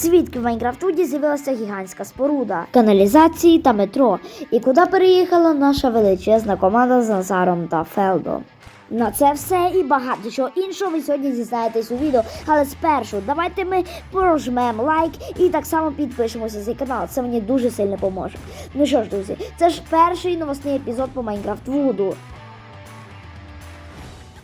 Звідки в Майнкрафтуді з'явилася гігантська споруда, каналізації та метро, і куди переїхала наша величезна команда з Назаром та Фелдом. На це все і багато чого іншого ви сьогодні дізнаєтесь у відео. Але спершу давайте ми прожмемо лайк і так само підпишемося на цей канал. Це мені дуже сильно поможе. Ну що ж, друзі, це ж перший новосний епізод по Майнкрафт Вуду.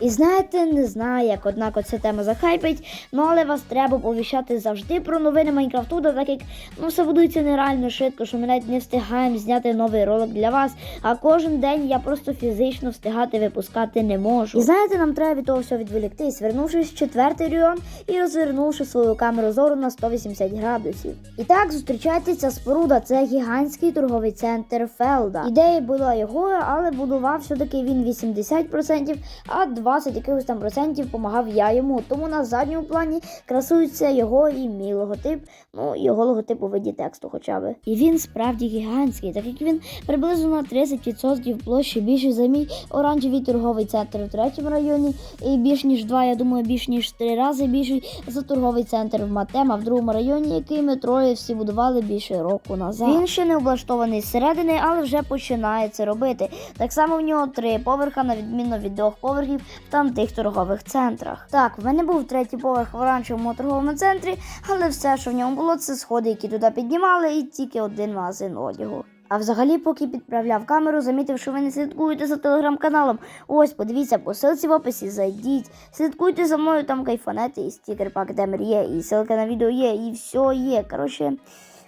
І знаєте, не знаю, як однак ця тема захайпить, ну але вас треба повіщати завжди про новини Майнкрафту, так як ну все будується нереально швидко, що ми навіть не встигаємо зняти новий ролик для вас. А кожен день я просто фізично встигати випускати не можу. І знаєте, нам треба від того всього відволіктись, вернувшись в четвертий район і розвернувши свою камеру зору на 180 градусів. І так зустрічайте ця споруда. Це гігантський торговий центр Фелда. Ідея була його, але будував все-таки він 80%, а 20 якихось там процентів помагав я йому. Тому на задньому плані красується його і мій логотип. Ну його логотип у виді тексту, хоча би. І він справді гігантський, так як він приблизно на 30% площі більше за мій оранжевий торговий центр у третьому районі. І більш ніж два, я думаю, більш ніж три рази більший за торговий центр в Матема в другому районі, який ми троє всі будували більше року назад. Він ще не облаштований зсередини, але вже починає це робити. Так само в нього три поверха, на відміну від двох поверхів в там тих торгових центрах. Так, в мене був третій поверх в оранжевому торговому центрі, але все, що в ньому було, це сходи, які туди піднімали, і тільки один магазин одягу. А взагалі, поки підправляв камеру, замітив, що ви не слідкуєте за телеграм-каналом. Ось, подивіться, по ссылці в описі зайдіть. Слідкуйте за мною, там кайфанети, і стікер пак Демер є, і ссылка на відео є, і все є. Коротше,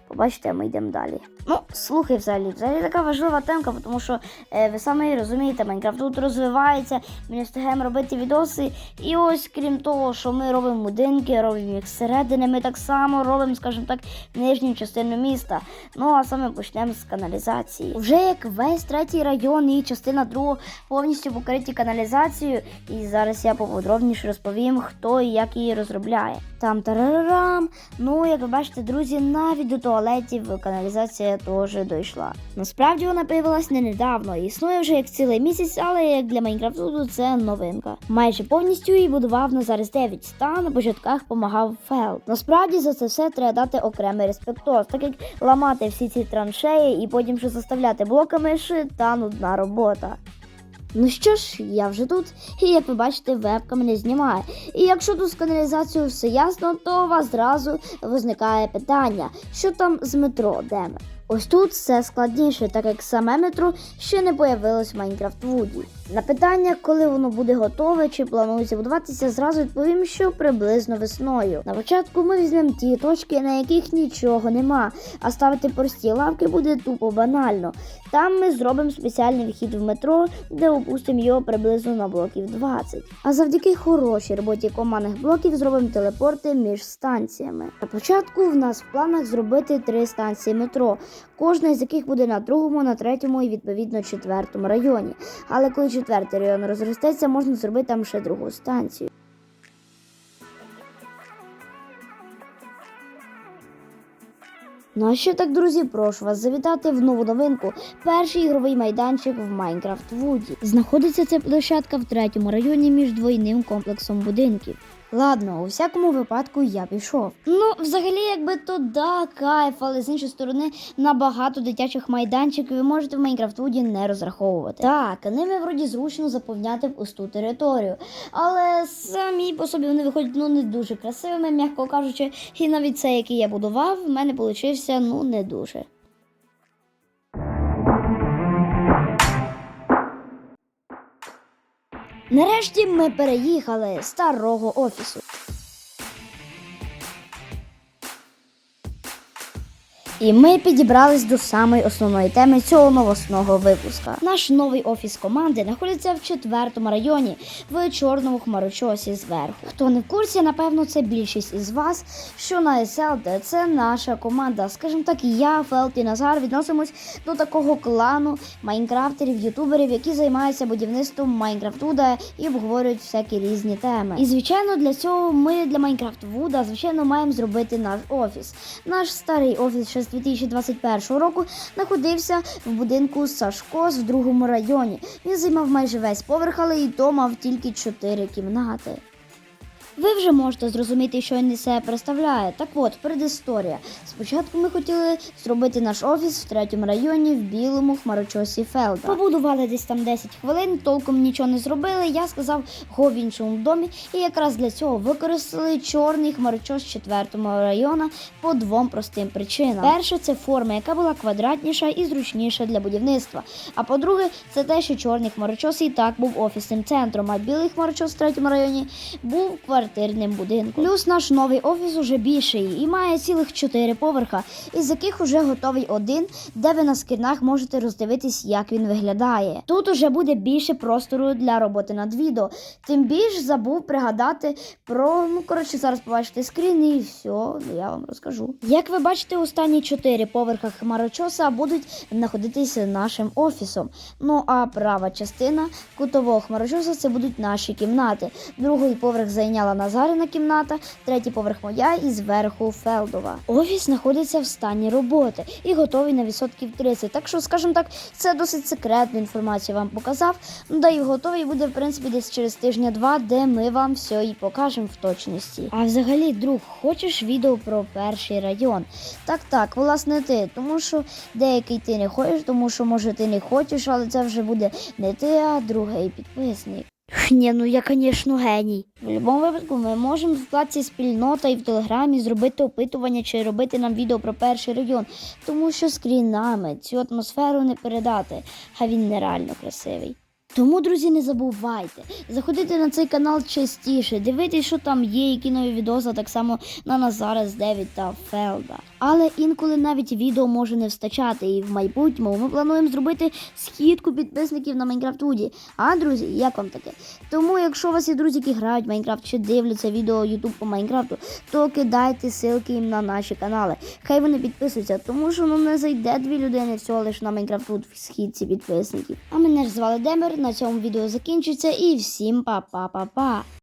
побачите, ми йдемо далі. Ну, слухай, взагалі, взагалі така важлива темка, тому що е, ви самі розумієте, Майнкрафт тут розвивається, ми не встигаємо робити відоси. І ось, крім того, що ми робимо будинки, робимо їх зсередини, ми так само робимо, скажімо так, нижню частину міста. Ну а саме почнемо з каналізації. Вже як весь третій район і частина другого повністю покриті каналізацією. І зараз я поподробніше розповім, хто і як її розробляє. Там тарарарам. Ну, як ви бачите, друзі, навіть до туалетів каналізація теж дійшла. Насправді вона появилась не недавно, існує вже як цілий місяць, але як для Майнкрафту це новинка. Майже повністю її будував Назарис 9, та на початках помагав Фел. Насправді за це все треба дати окремий респектоз, так як ламати всі ці траншеї і потім ще заставляти блоками ще та нудна робота. Ну що ж, я вже тут, і як ви бачите, вебка мене знімає. І якщо тут з каналізацією все ясно, то у вас зразу виникає питання, що там з метро, де ми? Ось тут все складніше, так як саме метро ще не появилось в Майнкрафт Вуді. На питання, коли воно буде готове чи планується будуватися, зразу відповім, що приблизно весною. На початку ми візьмемо ті точки, на яких нічого нема, а ставити прості лавки буде тупо банально. Там ми зробимо спеціальний вхід в метро, де опустимо його приблизно на блоків 20. А завдяки хорошій роботі командних блоків зробимо телепорти між станціями. На початку в нас в планах зробити три станції метро, кожна з яких буде на другому, на третьому і відповідно четвертому районі. Але коли четвертий район розростеться, можна зробити там ще другу станцію. Ну а ще так, друзі, прошу вас завітати в нову новинку. Перший ігровий майданчик в Майнкрафт Вуді. Знаходиться ця площадка в третьому районі між двойним комплексом будинків. Ладно, у всякому випадку я пішов. Ну, взагалі, якби то да, кайф, але з іншої сторони на багато дитячих майданчиків ви можете в Майнкрафт Вуді не розраховувати. Так, ними вроді зручно заповняти пусту територію. Але самі по собі вони виходять ну не дуже красивими, м'яко кажучи, і навіть цей, який я будував, в мене получився ну не дуже. Нарешті ми переїхали з старого офісу. І ми підібрались до самої основної теми цього новосного випуска. Наш новий офіс команди знаходиться в четвертому районі в чорному хмарочосі зверху. Хто не в курсі, напевно, це більшість із вас, що на SLT це наша команда. Скажімо так, я, Фелт і Назар відносимось до такого клану майнкрафтерів, ютуберів, які займаються будівництвом Майнкрафтуда і обговорюють всякі різні теми. І звичайно, для цього ми для Майнкрафт Вуда, звичайно, маємо зробити наш офіс. Наш старий офіс ще з 2021 року знаходився в будинку Сашко в другому районі. Він займав майже весь поверх, але і то мав тільки чотири кімнати. Ви вже можете зрозуміти, що він із себе представляє. Так от, передісторія. Спочатку ми хотіли зробити наш офіс в третьому районі в білому хмарочосі Фелда. Побудували десь там 10 хвилин, толком нічого не зробили. Я сказав го в іншому домі, і якраз для цього використали чорний хмарочос четвертому району по двом простим причинам. Перше, це форма, яка була квадратніша і зручніша для будівництва. А по-друге, це те, що чорний хмарочос і так був офісним центром, а білий хмарочос в третьому районі був квартирним будинком. Плюс наш новий офіс уже більший і має цілих чотири поверха, із яких уже готовий один, де ви на скрінах можете роздивитись, як він виглядає. Тут уже буде більше простору для роботи над відео. Тим більш забув пригадати про ну коротше, зараз побачите скрін і все, я вам розкажу. Як ви бачите, останні чотири поверха хмарочоса будуть знаходитися нашим офісом. Ну а права частина кутового хмарочоса це будуть наші кімнати. Другий поверх зайняла Назарина кімната, третій поверх моя і зверху Фелдова. Офіс знаходиться в стані роботи і готовий на відсотків 30. Так що, скажімо так, це досить секретну інформацію вам показав. Ну да і готовий буде в принципі десь через тижня-два, де ми вам все і покажемо в точності. А взагалі, друг, хочеш відео про перший район? Так, так, власне, ти, тому що деякий ти не хочеш, тому що може ти не хочеш, але це вже буде не ти, а другий підписник. Ні, ну я, звісно, геній. В будь-якому випадку ми можемо в вкладці спільнота і в телеграмі зробити опитування чи робити нам відео про перший район, тому що скрінами цю атмосферу не передати, а він нереально красивий. Тому, друзі, не забувайте заходити на цей канал частіше, дивитись, що там є, які нові відоси, так само на Назара з Девід та Фелда. Але інколи навіть відео може не встачати, і в майбутньому ми плануємо зробити східку підписників на Майнкрафт Вуді. А, друзі, як вам таке? Тому, якщо у вас є друзі, які грають в Майнкрафт чи дивляться відео YouTube по Майнкрафту, то кидайте ссылки їм на наші канали. Хай вони підписуються, тому що ну не зайде дві людини всього лише на Майнкрафт Вуд в східці підписників. А мене ж звали Демер. На цьому відео закінчиться і всім па-па-па-па.